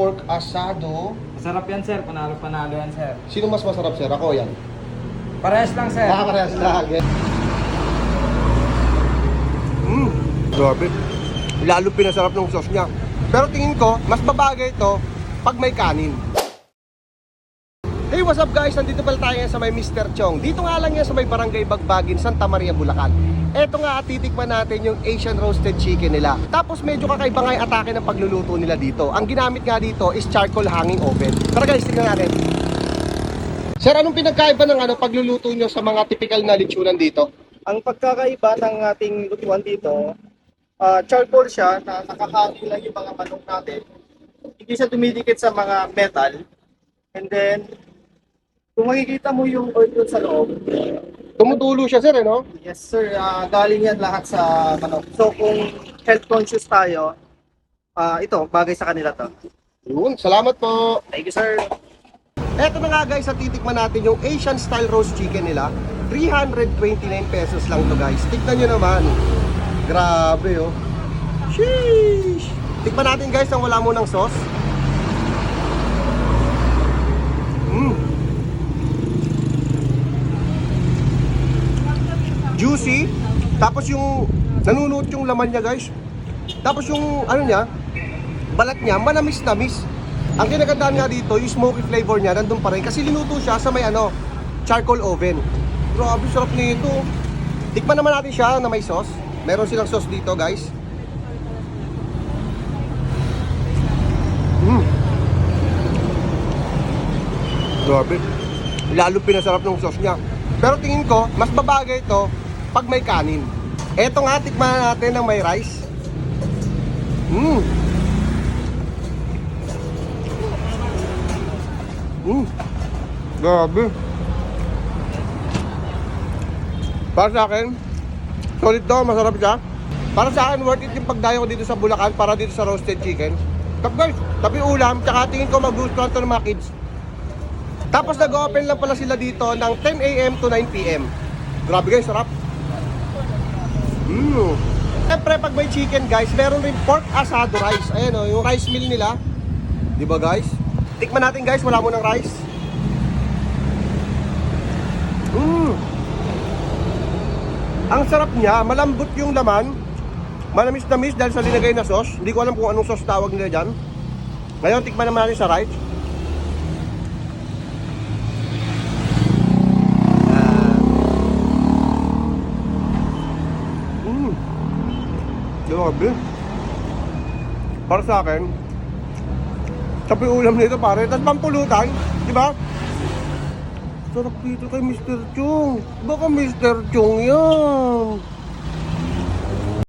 pork asado. Masarap yan, sir. Panalo-panalo yan, sir. Sino mas masarap, sir? Ako yan. Parehas lang, sir. Ah, parehas lang. Mmm, grabe. Lalo pinasarap ng sauce niya. Pero tingin ko, mas babagay ito pag may kanin. Hey, what's up guys? Nandito pala tayo sa may Mr. Chong. Dito nga lang yan sa may Barangay Bagbagin, Santa Maria, Bulacan. Eto nga, titikman natin yung Asian roasted chicken nila. Tapos medyo kakaiba nga yung atake ng pagluluto nila dito. Ang ginamit nga dito is charcoal hanging oven. Tara guys, tingnan natin. Sir, anong pinagkaiba ng ano, pagluluto nyo sa mga typical na lechonan dito? Ang pagkakaiba ng ating lutuan dito, ah, charcoal siya na nakahati lang yung mga manok natin. Hindi siya dumidikit sa mga metal. And then, kung makikita mo yung oil sa loob, Tumutulo siya sir, eh, no? yes sir, ah, galing yan lahat sa manok. So kung health conscious tayo, ah, ito, bagay sa kanila to. Yun, salamat po. Thank you sir. Eto na nga guys, titikman natin yung Asian style roast chicken nila. 329 pesos lang to guys. Tikman nyo naman. Grabe oh. Sheesh! Tikman natin guys nang wala mo ng sauce. Juicy. Tapos yung nanunuot yung laman niya guys. Tapos yung ano niya, balat niya manamis-namis. Ang kinagandaan nga dito, yung smoky flavor niya nandun pa rin kasi linuto siya sa may ano, charcoal oven. Grabe, sarap nito. Tikman naman natin siya na may sauce. Meron silang sauce dito, guys. Mm. Grabe. Lalo pinasarap ng sauce niya. Pero tingin ko, mas babagay ito pag may kanin. Eto nga, tikman natin ng may rice. Mmm. Mm. Grabe. Para sa akin, solid to, masarap siya. Para sa akin, worth it yung pagdayo ko dito sa Bulacan para dito sa roasted chicken. Tap guys, tapi ulam, tsaka tingin ko magustuhan to ng mga kids. Tapos nag-open lang pala sila dito ng 10 a.m. to 9 p.m. Grabe guys, sarap. Mmm. Siyempre, pag may chicken guys, meron rin pork asado rice. Ayan o, yung rice meal nila. Di ba guys? Tikman natin guys, wala mo ng rice. Mmm. Ang sarap niya, malambot yung laman. Manamis-namis dahil sa linagay na sauce. Hindi ko alam kung anong sauce tawag nila dyan. Ngayon, tikman naman natin sa rice. Grabe. Para sa akin, sabi ulam nito pare, tapos pampulutan, di ba? Sarap dito kay Mr. Chung. Baka Mr. Chung yan.